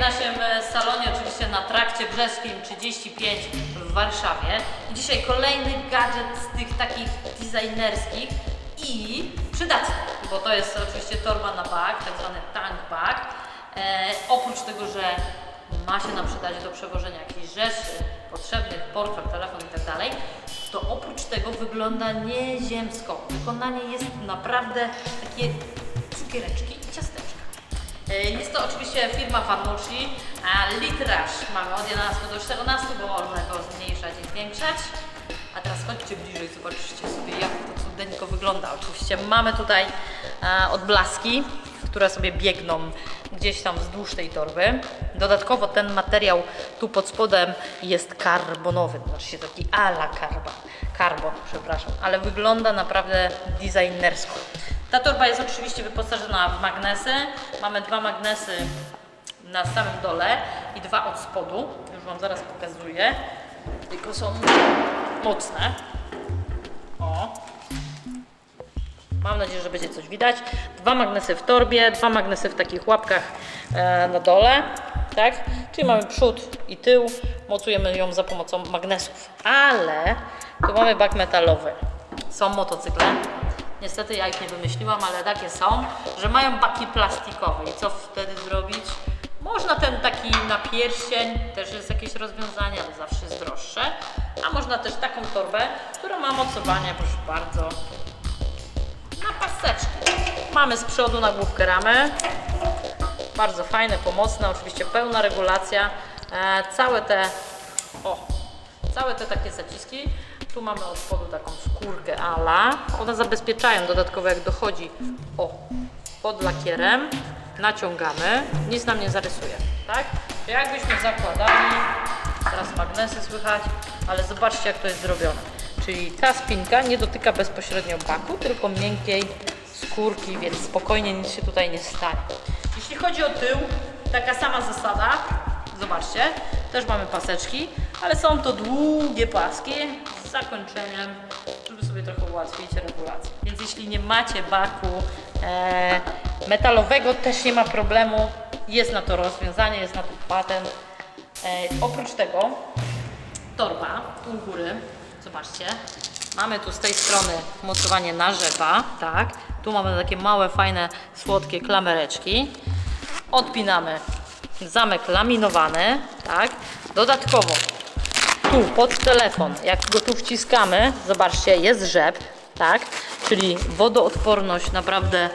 naszym e, salonie, oczywiście na trakcie brzeskim 35 w Warszawie. I dzisiaj kolejny gadżet z tych takich designerskich i przydatny, bo to jest oczywiście torba na bag, tak zwany tank bag. E, oprócz tego, że ma się nam przydać do przewożenia jakichś rzeczy potrzebnych, portfel, telefon i tak to oprócz tego wygląda nieziemsko. Wykonanie jest naprawdę takie cukiereczki i ciasteczka. E, Jest to oczywiście firma Vanucci, a litraż mamy od 11 do 14, bo można go zmniejszać i zwiększać. A teraz chodźcie bliżej, zobaczcie sobie jak to cudeńko wygląda. Oczywiście mamy tutaj e, odblaski, które sobie biegną gdzieś tam wzdłuż tej torby. Dodatkowo ten materiał tu pod spodem jest karbonowy, znaczy się taki ala karbon, karbon, przepraszam, ale wygląda naprawdę designersko. Ta torba jest oczywiście wyposażona w magnesy. Mamy dwa magnesy na samym dole i dwa od spodu. Już Wam zaraz pokazuję. Tylko są mocne. O. Mam nadzieję, że będzie coś widać. Dwa magnesy w torbie, dwa magnesy w takich łapkach e, na dole. Tak? Czyli mamy przód i tył. Mocujemy ją za pomocą magnesów. Ale tu mamy bak metalowy. Są motocykle. Niestety ja ich nie wymyśliłam, ale takie są, że mają baki plastikowe. I co wtedy zrobić? Można ten taki na pierścień, też jest jakieś rozwiązanie, ale zawsze jest droższe. A można też taką torbę, która ma mocowanie, proszę bardzo, na paseczki. Mamy z przodu na główkę ramy. Bardzo fajne, pomocne, oczywiście pełna regulacja. E, całe te, o, całe te takie zaciski. Tu mamy od spodu taką skórkę ala. One zabezpieczają dodatkowo jak dochodzi, o, pod lakierem. Naciągamy, nic nam nie zarysuje, tak? Jakbyśmy zakładali, teraz magnesy słychać, ale zobaczcie jak to jest zrobione. Czyli ta spinka nie dotyka bezpośrednio baku, tylko miękkiej skórki, więc spokojnie nic się tutaj nie stanie. Jeśli chodzi o tył, taka sama zasada, zobaczcie, też mamy paseczki, ale są to długie paski z zakończeniem, żeby sobie trochę ułatwić regulację. Więc jeśli nie macie baku e, metalowego, też nie ma problemu, jest na to rozwiązanie, jest na to patent. E, oprócz tego torba, u góry, zobaczcie, mamy tu z tej strony mocowanie na rzepa, tak, tu mamy takie małe, fajne, słodkie klamereczki, odpinamy zamek laminowany, tak, dodatkowo tu pod telefon, jak go tu wciskamy, zobaczcie, jest rzep, tak, czyli wodoodporność naprawdę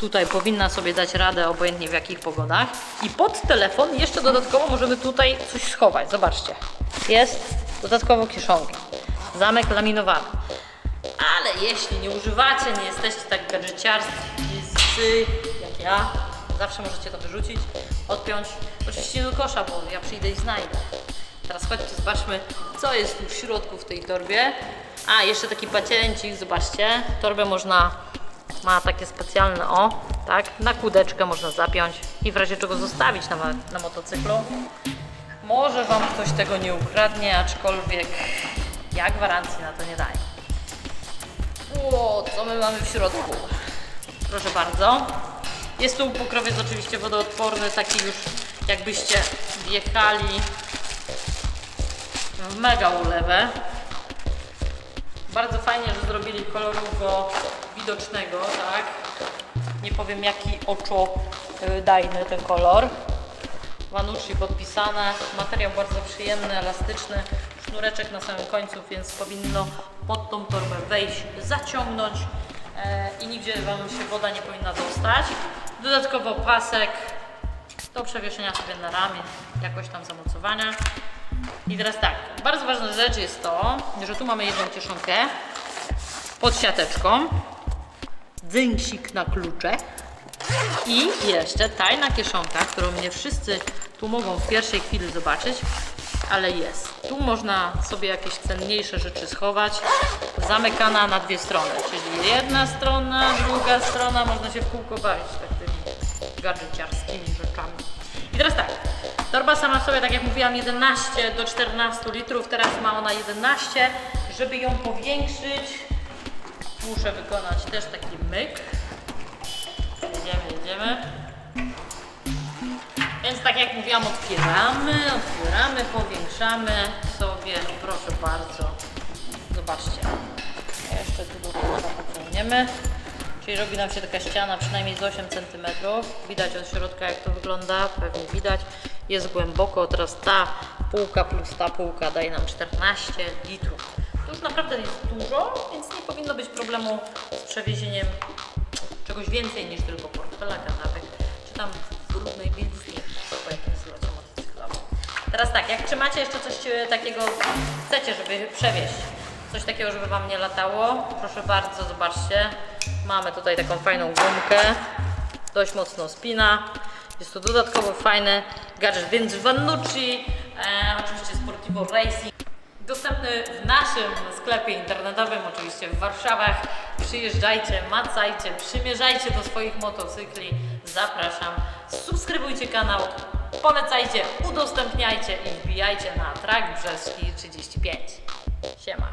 tutaj powinna sobie dać radę, obojętnie w jakich pogodach. I pod telefon jeszcze dodatkowo możemy tutaj coś schować, zobaczcie, jest dodatkowo kieszonka, zamek laminowany. Ale jeśli nie używacie, nie jesteście tak gadżeciarscy jak ja, zawsze możecie to wyrzucić, odpiąć, oczywiście do kosza, bo ja przyjdę i znajdę. Teraz chodźcie, zobaczmy, co jest tu w środku w tej torbie. A, jeszcze taki paciencik, zobaczcie. Torbę można, ma takie specjalne, o, tak, na kółdeczkę można zapiąć i w razie czego zostawić na, na motocyklu. Może Wam ktoś tego nie ukradnie, aczkolwiek ja gwarancji na to nie daję. O, co my mamy w środku? Proszę bardzo. Jest tu pokrowiec oczywiście wodoodporny, taki już jakbyście wjechali mega ulewę. Bardzo fajnie, że zrobili kolorowego widocznego, tak? Nie powiem jaki oczodajny ten kolor. Vanucci podpisane, materiał bardzo przyjemny, elastyczny, sznureczek na samym końcu, więc powinno pod tą torbę wejść, zaciągnąć e, i nigdzie Wam się woda nie powinna dostać. Dodatkowo pasek do przewieszenia sobie na ramię, jakoś tam zamocowania. I teraz tak, bardzo ważna rzecz jest to, że tu mamy jedną kieszonkę pod siateczką, dzynksik na klucze i jeszcze tajna kieszonka, którą nie wszyscy tu mogą w pierwszej chwili zobaczyć, ale jest. Tu można sobie jakieś cenniejsze rzeczy schować, zamykana na dwie strony, czyli jedna strona, druga strona, można się w kółko bawić tak tymi gadżeciarskimi rzeczami. I teraz tak, torba sama w sobie, tak jak mówiłam, 11 do 14 litrów, teraz ma ona 11. Żeby ją powiększyć, muszę wykonać też taki myk. Jedziemy, jedziemy. Więc tak jak mówiłam, otwieramy, otwieramy, powiększamy sobie, proszę bardzo. Zobaczcie. Jeszcze tu pociągniemy. Czyli robi nam się taka ściana przynajmniej z 8 cm. Widać od środka jak to wygląda, pewnie widać. Jest głęboko, teraz ta półka plus ta półka daje nam 14 litrów. To już naprawdę jest dużo, więc nie powinno być problemu z przewiezieniem czegoś więcej niż tylko portfela, kanapek, czy tam brudnej bielizny po jakimś zlocie motocyklowym. Teraz tak, jak trzymacie jeszcze coś e, takiego, chcecie, żeby przewieźć, coś takiego, żeby Wam nie latało, proszę bardzo, zobaczcie, mamy tutaj taką fajną gumkę, dość mocno spina, jest to dodatkowo fajny gadżet, więc Vannucci, e, oczywiście Sportivo Racing, Dostępny w naszym sklepie internetowym, oczywiście w Warszawach. Przyjeżdżajcie, macajcie, przymierzajcie do swoich motocykli. Zapraszam. Subskrybujcie kanał, polecajcie, udostępniajcie i wbijajcie na Trak Brzeski 35. Siema.